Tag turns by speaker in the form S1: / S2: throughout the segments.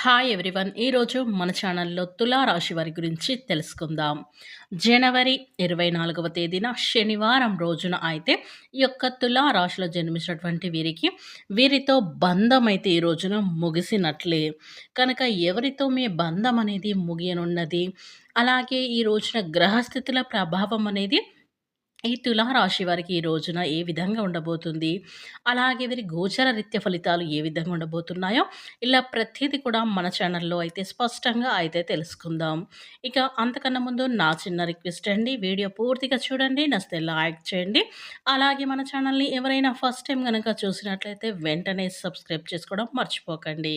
S1: Hi everyone ఈరోజు మన ఛానల్లో తులా రాశి వారి గురించి తెలుసుకుందాం. జనవరి ఇరవై నాలుగవ తేదీన శనివారం రోజున అయితే ఈ యొక్క తులా రాశిలో జన్మించినటువంటి వీరికి వీరితో బంధం అయితే ఈ రోజున ముగిసినట్లే. కనుక ఎవరితో మీ బంధం అనేది ముగియనున్నది? అలాగే ఈ రోజున గ్రహస్థితుల ప్రభావం అనేది ఈ తులారాశి వారికి ఈ రోజున ఏ విధంగా ఉండబోతుంది? అలాగే వీరి గోచర రీత్య ఫలితాలు ఏ విధంగా ఉండబోతున్నాయో ఇలా ప్రతిదీ కూడా మన ఛానల్లో అయితే స్పష్టంగా అయితే తెలుసుకుందాం. ఇక అంతకన్నా ముందు నా చిన్న రిక్వెస్ట్ అండి వీడియో పూర్తిగా చూడండి నస్తే లైక్ చేయండి. అలాగే మన ఛానల్ని ఎవరైనా ఫస్ట్ టైం కనుక చూసినట్లయితే వెంటనే సబ్స్క్రైబ్ చేసుకోవడం మర్చిపోకండి.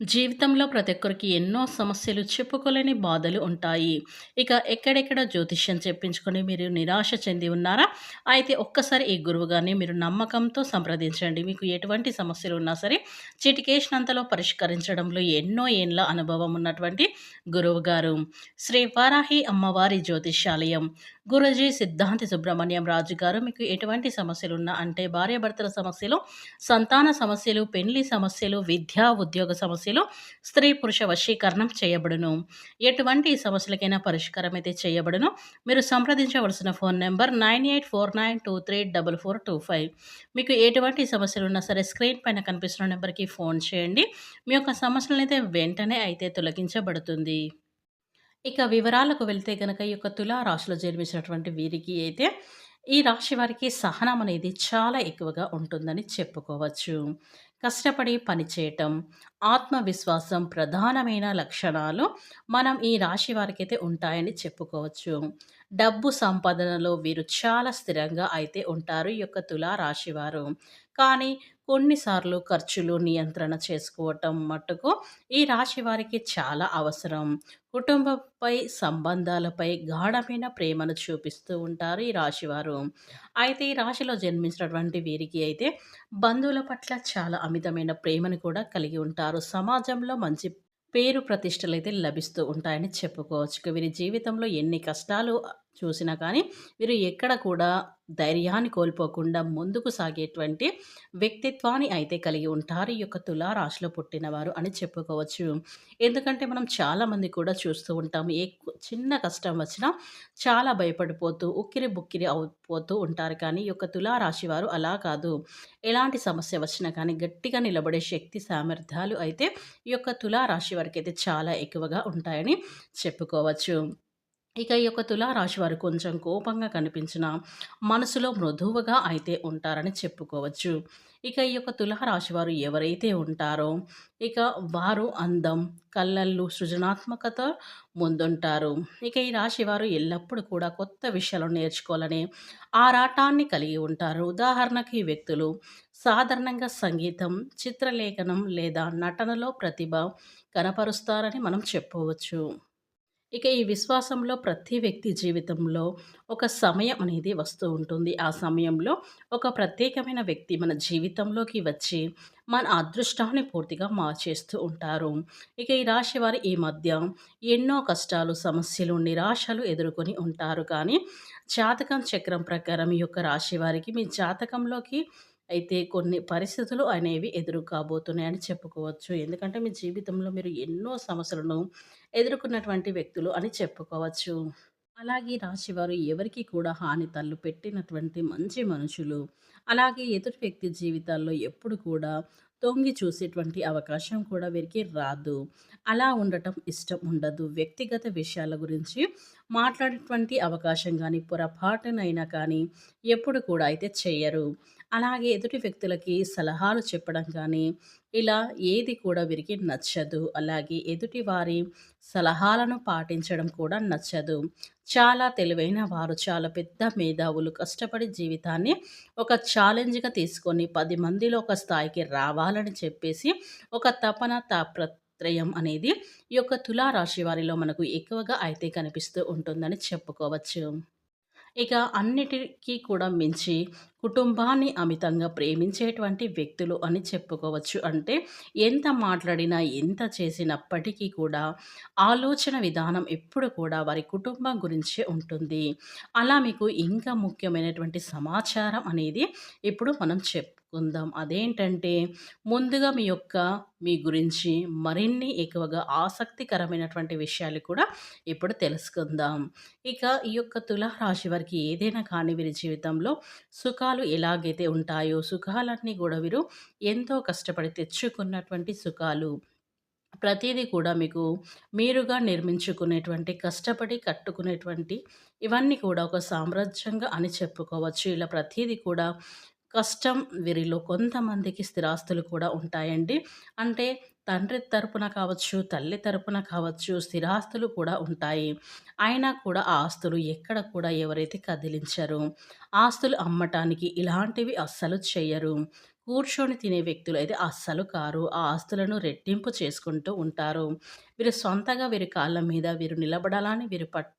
S1: జీవితంలో ప్రతి ఒక్కరికి ఎన్నో సమస్యలు చెప్పుకోలేని బాధలు ఉంటాయి. ఇక ఎక్కడెక్కడ జ్యోతిష్యం చెప్పించుకొని మీరు నిరాశ చెంది ఉన్నారా? అయితే ఒక్కసారి ఈ గురువుగారిని మీరు నమ్మకంతో సంప్రదించండి. మీకు ఎటువంటి సమస్యలు ఉన్నా సరే చిటికేసినంతలో పరిష్కరించడంలో ఎన్నో ఏళ్ళ అనుభవం ఉన్నటువంటి గురువుగారు. శ్రీ వారాహి అమ్మవారి జ్యోతిష్యాలయం. గురుజీ సిద్ధాంతి సుబ్రహ్మణ్యం రాజు గారు మీకు ఎటువంటి సమస్యలు ఉన్నా అంటే భార్యాభర్తల సమస్యలు సంతాన సమస్యలు పెళ్ళి సమస్యలు విద్యా ఉద్యోగ సమస్యలు స్త్రీ పురుష వశీకరణం చేయబడును. ఎటువంటి సమస్యలకైనా పరిష్కారం అయితే చేయబడును. మీరు సంప్రదించవలసిన phone number nine eight four nine two three double four two five. మీకు ఎటువంటి సమస్యలు ఉన్నా సరే స్క్రీన్ పైన కనిపిస్తున్న నెంబర్కి ఫోన్ చేయండి. మీ యొక్క సమస్యలను అయితే వెంటనే అయితే తొలగించబడుతుంది. ఇక వివరాలకు వెళ్తే కనుక ఈ యొక్క తులా రాశిలో జన్మించినటువంటి వీరికి అయితే ఈ రాశి వారికి సహనం అనేది చాలా ఎక్కువగా ఉంటుందని చెప్పుకోవచ్చు. కష్టపడి పనిచేయటం ఆత్మవిశ్వాసం ప్రధానమైన లక్షణాలు మనం ఈ రాశి వారికి అయితే ఉంటాయని చెప్పుకోవచ్చు. డబ్బు సంపాదనలో వీరు చాలా స్థిరంగా అయితే ఉంటారు ఈ యొక్క తులా రాశివారు కానీ కొన్నిసార్లు ఖర్చులు నియంత్రణ చేసుకోవటం మట్టుకు ఈ రాశి వారికి చాలా అవసరం. కుటుంబంపై సంబంధాలపై గాఢమైన ప్రేమను చూపిస్తూ ఉంటారు ఈ రాశివారు అయితే ఈ రాశిలో జన్మించినటువంటి వీరికి అయితే బంధువుల పట్ల చాలా అమితమైన ప్రేమను కూడా కలిగి ఉంటారు. సమాజంలో మంచి పేరు ప్రతిష్టలు అయితే లభిస్తూ ఉంటాయని చెప్పుకోవచ్చు. వీరి జీవితంలో ఎన్ని కష్టాలు చూసినా కానీ వీరు ఎక్కడ కూడా ధైర్యాన్ని కోల్పోకుండా ముందుకు సాగేటువంటి వ్యక్తిత్వాన్ని అయితే కలిగి ఉంటారు. ఈ యొక్క తులారాశిలో పుట్టినవారు అని చెప్పుకోవచ్చు. ఎందుకంటే మనం చాలామంది కూడా చూస్తూ ఉంటాం ఏ చిన్న కష్టం వచ్చినా చాలా భయపడిపోతూ ఉక్కిరి బుక్కిరి అవుపోతూ ఉంటారు. కానీ ఈ యొక్క తులారాశి వారు అలా కాదు. ఎలాంటి సమస్య వచ్చినా కానీ గట్టిగా నిలబడే శక్తి సామర్థ్యాలు అయితే ఈ యొక్క తులారాశి వారికి అయితే చాలా ఎక్కువగా ఉంటాయని చెప్పుకోవచ్చు. ఇక ఈ యొక్క తులారాశి వారు కొంచెం కోపంగా కనిపించిన మనసులో మృదువుగా అయితే ఉంటారని చెప్పుకోవచ్చు. ఇక ఈ యొక్క తులారాశి వారు ఎవరైతే ఉంటారో ఇక వారు అందం కళ్ళల్లో సృజనాత్మకత ముందుంటారు. ఇక ఈ రాశి వారు ఎల్లప్పుడూ కూడా కొత్త విషయాలు నేర్చుకోవాలని ఆరాటాన్ని కలిగి ఉంటారు. ఉదాహరణకి ఈ వ్యక్తులు సాధారణంగా సంగీతం చిత్రలేఖనం లేదా నటనలో ప్రతిభ కనపరుస్తారని మనం చెప్పవచ్చు. ఇక ఈ విశ్వాసంలో ప్రతి వ్యక్తి జీవితంలో ఒక సమయం అనేది వస్తూ ఉంటుంది. ఆ సమయంలో ఒక ప్రత్యేకమైన వ్యక్తి మన జీవితంలోకి వచ్చి మన అదృష్టాన్ని పూర్తిగా మార్చేస్తూ ఉంటారు. ఇక ఈ రాశి వారు ఈ మధ్య ఎన్నో కష్టాలు సమస్యలు నిరాశలు ఎదుర్కొని ఉంటారు. కానీ జాతకం చక్రం ప్రకారం ఈ యొక్క రాశి వారికి మీ జాతకంలోకి అయితే కొన్ని పరిస్థితులు అనేవి ఎదురు కాబోతున్నాయని చెప్పుకోవచ్చు. ఎందుకంటే మీ జీవితంలో మీరు ఎన్నో సమస్యలను ఎదుర్కొన్నటువంటి వ్యక్తులు అని చెప్పుకోవచ్చు. అలాగే రాశివారు ఎవరికి కూడా హాని తల్లు పెట్టినటువంటి మంచి మనుషులు అలాగే ఎదుటి వ్యక్తి జీవితాల్లో ఎప్పుడు కూడా తొంగి చూసేటువంటి అవకాశం కూడా వీరికి రాదు. అలా ఉండటం ఇష్టం ఉండదు. వ్యక్తిగత విషయాల గురించి మాట్లాడేటువంటి అవకాశం కానీ పొరపాటునైనా కానీ ఎప్పుడు కూడా అయితే చేయరు. అలాగే ఎదుటి వ్యక్తులకి సలహాలు చెప్పడం కానీ ఇలా ఏది కూడా వీరికి నచ్చదు. అలాగే ఎదుటి వారి సలహాలను పాటించడం కూడా నచ్చదు. చాలా తెలివైన వారు చాలా పెద్ద మేధావులు కష్టపడి జీవితాన్ని ఒక ఛాలెంజ్గా తీసుకొని పది మందిలో ఒక స్థాయికి రావాలని చెప్పేసి ఒక తపన తాపత్రయం అనేది ఈ యొక్క తులారాశి వారిలో మనకు ఎక్కువగా అయితే కనిపిస్తూ ఉంటుందని చెప్పుకోవచ్చు. ఇక అన్నిటికీ కూడా మించి కుటుంబాన్ని అమితంగా ప్రేమించేటువంటి వ్యక్తులు అని చెప్పుకోవచ్చు. అంటే ఎంత మాట్లాడినా, ఎంత చేసినప్పటికీ కూడా ఆలోచన విధానం ఎప్పుడు కూడా వారి కుటుంబం గురించే ఉంటుంది. అలా మీకు ఇంకా ముఖ్యమైనటువంటి సమాచారం అనేది ఇప్పుడు మనం చెప్పుకుందాం. అదేంటంటే ముందుగా మీ యొక్క మీ గురించి మరిన్ని ఎక్కువగా ఆసక్తికరమైనటువంటి విషయాలు కూడా ఇప్పుడు తెలుసుకుందాం. ఇక ఈ యొక్క తులారాశి వారికి ఏదైనా కానీ వీరి జీవితంలో సుఖాలు ఎలాగైతే ఉంటాయో, సుఖాలన్నీ కూడా వీరు ఎంతో కష్టపడి తెచ్చుకున్నటువంటి సుఖాలు. ప్రతిదీ కూడా మీకు మీరుగా నిర్మించుకునేటువంటి, కష్టపడి కట్టుకునేటువంటి ఇవన్నీ కూడా ఒక సామ్రాజ్యంగా అని చెప్పుకోవచ్చు. ఇలా ప్రతీదీ కూడా కష్టం వీరిలో కొంతమందికి స్థిరాస్తులు కూడా ఉంటాయండి. అంటే తండ్రి తరపున కావచ్చు, తల్లి తరపున కావచ్చు స్థిరాస్తులు కూడా ఉంటాయి. అయినా కూడా ఆ ఆస్తులు ఎక్కడ కూడా ఎవరైతే కదిలించరు. ఆస్తులు అమ్మటానికి ఇలాంటివి అస్సలు చేయరు కూర్చొని తినే వ్యక్తులు అయితే అస్సలు కారు. ఆ ఆస్తులను రెట్టింపు చేసుకుంటూ ఉంటారు. వీరు సొంతగా వీరి కాళ్ళ మీద వీరు నిలబడాలని వీరు పట్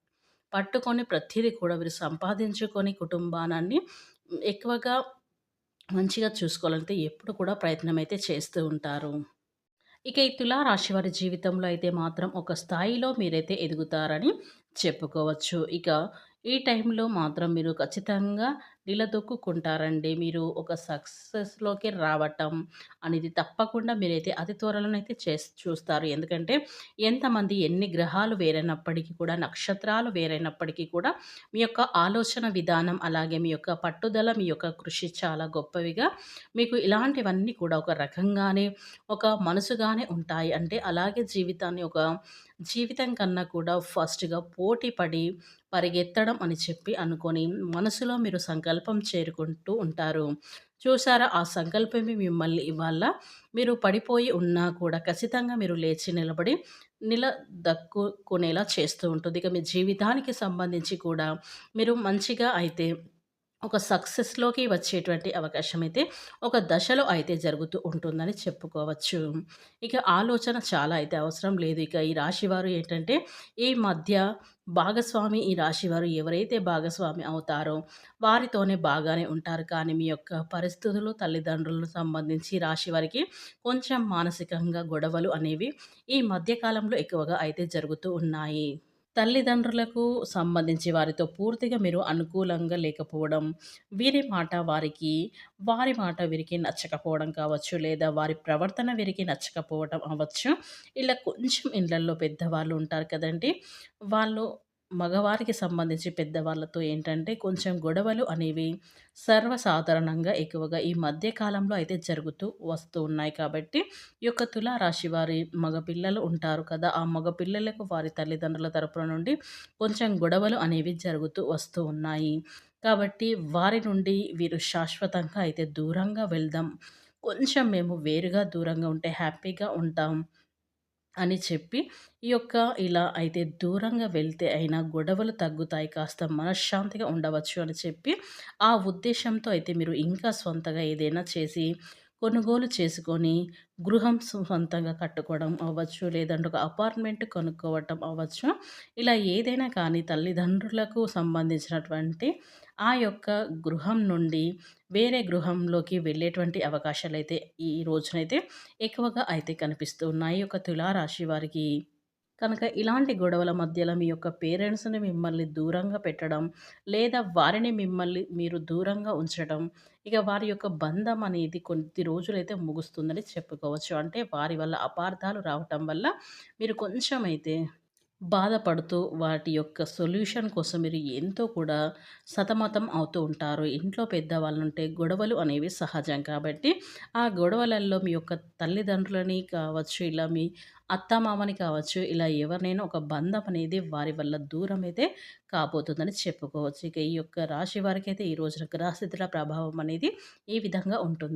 S1: పట్టుకొని ప్రతీదీ కూడా వీరు సంపాదించుకొని కుటుంబానాన్ని ఎక్కువగా మంచిగా చూసుకోవాలంటే ఎప్పుడు కూడా ప్రయత్నం అయితే చేస్తూ ఉంటారు. ఇక ఈ తులారాశి వారి జీవితంలో అయితే మాత్రం ఒక స్థాయిలో మీరైతే ఎదుగుతారని చెప్పుకోవచ్చు. ఇక ఈ టైంలో మాత్రం మీరు ఖచ్చితంగా నిలదొక్కుంటారండి మీరు ఒక సక్సెస్‌లోకి రావటం అనేది తప్పకుండా మీరైతే అతి త్వరలోనైతే చేస్ చూస్తారు. ఎందుకంటే ఎంతమంది ఎన్ని గ్రహాలు వేరైనప్పటికీ కూడా, నక్షత్రాలు వేరైనప్పటికీ కూడా మీ యొక్క ఆలోచన విధానం, అలాగే మీ యొక్క పట్టుదల, మీ యొక్క కృషి చాలా గొప్పవిగా మీకు ఇలాంటివన్నీ కూడా ఒక రకంగానే, ఒక మనసుగానే ఉంటాయి. అంటే అలాగే జీవితాన్ని ఒక జీవితం కన్నా కూడా ఫస్ట్‌గా పోటీ పడి పరిగెత్తడం అని చెప్పి అనుకొని మనసులో మీరు సంకల్పం చేరుకుంటూ ఉంటారు. చూసారా ఆ సంకల్పమే మిమ్మల్ని ఇవాళ మీరు పడిపోయి ఉన్నా కూడా ఖచ్చితంగా మీరు లేచి నిలబడి నిలదక్కుకునేలా చేస్తూ ఉంటుంది. ఇక మీ జీవితానికి సంబంధించి కూడా మీరు మంచిగా అయితే ఒక సక్సెస్‌లోకి వచ్చేటువంటి అవకాశం అయితే ఒక దశలో అయితే జరుగుతూ ఉంటుందని చెప్పుకోవచ్చు. ఇక ఆలోచన చాలా అయితే అవసరం లేదు. ఇక ఈ రాశివారు ఏంటంటే ఈ మధ్య భాగస్వామి ఈ రాశివారు ఎవరైతే భాగస్వామి అవుతారో వారితోనే బాగానే ఉంటారు. కానీ మీ యొక్క పరిస్థితులు, తల్లిదండ్రులకు సంబంధించి రాశి వారికి కొంచెం మానసికంగా గొడవలు అనేవి ఈ మధ్యకాలంలో ఎక్కువగా అయితే జరుగుతూ ఉన్నాయి. తల్లిదండ్రులకు సంబంధించి వారితో పూర్తిగా మీరు అనుకూలంగా లేకపోవడం, వీరి మాట వారికి, వారి మాట వీరికి నచ్చకపోవడం కావచ్చు, లేదా వారి ప్రవర్తన వీరికి నచ్చకపోవడం అవ్వచ్చు. ఇలా కొంచెం ఇళ్ళల్లో పెద్దవాళ్ళు ఉంటారు కదండీ! వాళ్ళు మగవారికి సంబంధించి పెద్దవాళ్ళతో ఏంటంటే కొంచెం గొడవలు అనేవి సర్వసాధారణంగా ఎక్కువగా ఈ మధ్యకాలంలో అయితే జరుగుతూ వస్తూ ఉన్నాయి కాబట్టి ఈ యొక్క తులారాశి వారి మగపిల్లలు ఉంటారు కదా ఆ మగపిల్లలకు వారి తల్లిదండ్రుల తరపున నుండి కొంచెం గొడవలు అనేవి జరుగుతూ వస్తూ ఉన్నాయి. కాబట్టి వారి నుండి వీరు శాశ్వతంగా అయితే దూరంగా వెళ్దాం. కొంచెం మేము వేరుగా దూరంగా ఉంటే హ్యాపీగా ఉంటాం. అని చెప్పి ఈ యొక్క ఇలా అయితే దూరంగా వెళ్తే అయినా గొడవలు తగ్గుతాయి. కాస్త మనశ్శాంతిగా ఉండవచ్చు అని చెప్పి, ఆ ఉద్దేశంతో అయితే మీరు ఇంకా సొంతగా ఏదైనా చేసి కొనుగోలు చేసుకొని గృహం సొంతంగా కట్టుకోవడం అవ్వచ్చు, లేదంటే ఒక అపార్ట్మెంట్ కొనుక్కోవటం అవ్వచ్చు. ఇలా ఏదైనా కానీ తల్లిదండ్రులకు సంబంధించినటువంటి ఆ యొక్క గృహం నుండి వేరే గృహంలోకి వెళ్ళేటువంటి అవకాశాలు అయితే ఈ రోజునైతే ఎక్కువగా అయితే కనిపిస్తూ ఉన్నాయి. ఒక తులారాశి వారికి కనుక ఇలాంటి గొడవల మధ్యలో మీ యొక్క పేరెంట్స్‌ని మిమ్మల్ని దూరంగా పెట్టడం, లేదా వారిని మిమ్మల్ని మీరు దూరంగా ఉంచడం, ఇక వారి యొక్క బంధం అనేది కొద్ది రోజులైతే ముగుస్తుందని చెప్పుకోవచ్చు. అంటే వారి వల్ల అపార్థాలు రావటం వల్ల మీరు కొంచెం అయితే బాధపడుతూ వాటి యొక్క సొల్యూషన్ కోసం మీరు ఎంతో కూడా సతమతం అవుతూ ఉంటారు. ఇంట్లో పెద్దవాళ్ళుంటే గొడవలు అనేవి సహజం కాబట్టి, ఆ గొడవలల్లో మీ యొక్క తల్లిదండ్రులని కావచ్చు, ఇలా మీ అత్తమామని కావచ్చు, ఇలా ఎవరినైనా ఒక బంధం అనేది వారి వల్ల దూరం అయితే కాబోతుందని చెప్పుకోవచ్చు. ఇక ఈ యొక్క రాశి వారికైతే ఈ రోజున గ్రహస్థితుల ప్రభావం అనేది ఈ విధంగా ఉంటుంది.